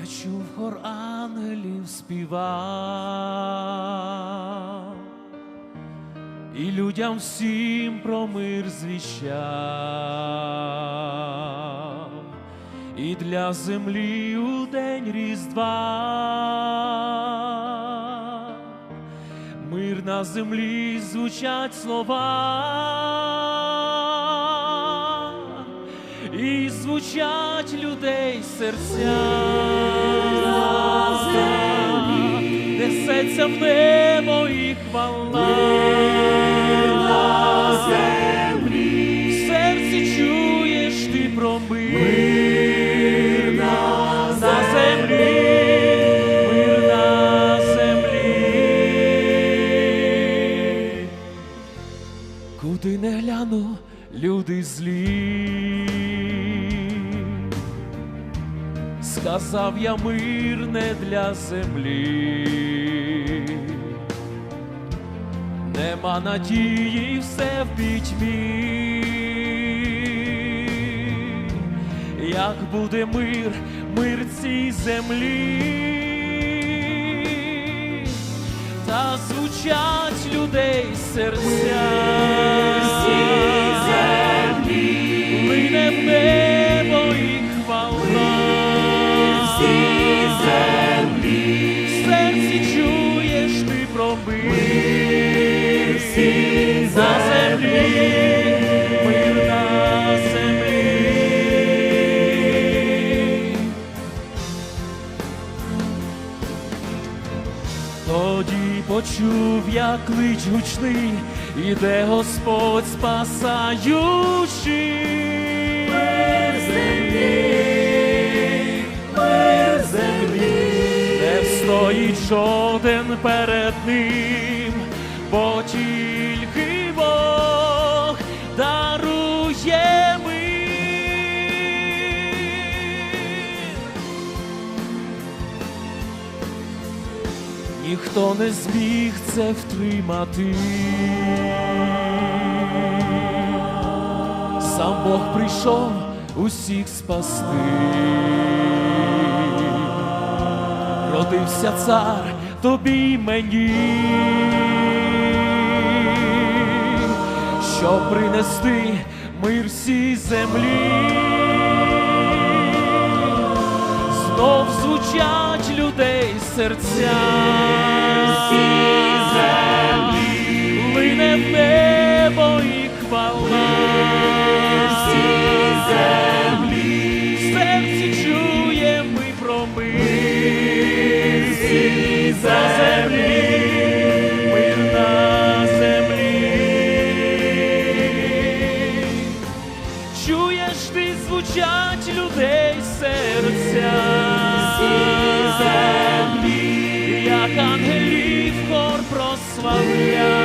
Я чув хор ангелів співав, і людям всім про мир звіщав, і для землі у день Різдва. Мир на землі звучать слова, і звучать людей серця, несеться в небо і хвала. В серці чуєш ти про мир на землі, мир на землі. Куди не гляну, люди злі. Сказав я мир не для землі. Нема надії, все в пітьмі. Як буде мир, мир цій землі, та звучать людей серця. На землі. Тоді почув я клич гучний, іде Господь спасаючий. Мир землі, мир землі, не встоїть жоден перед ним, ніхто не зміг це втримати. Сам Бог прийшов усіх спасти. Родився цар тобі й мені, щоб принести мир всій землі знов звучать людей серця. Лине в небо і хвала. В серці чує ми про мир. На землі, мир на землі. Чуєш ти звучать людей серця. Землі, як ангелів хор прославляє.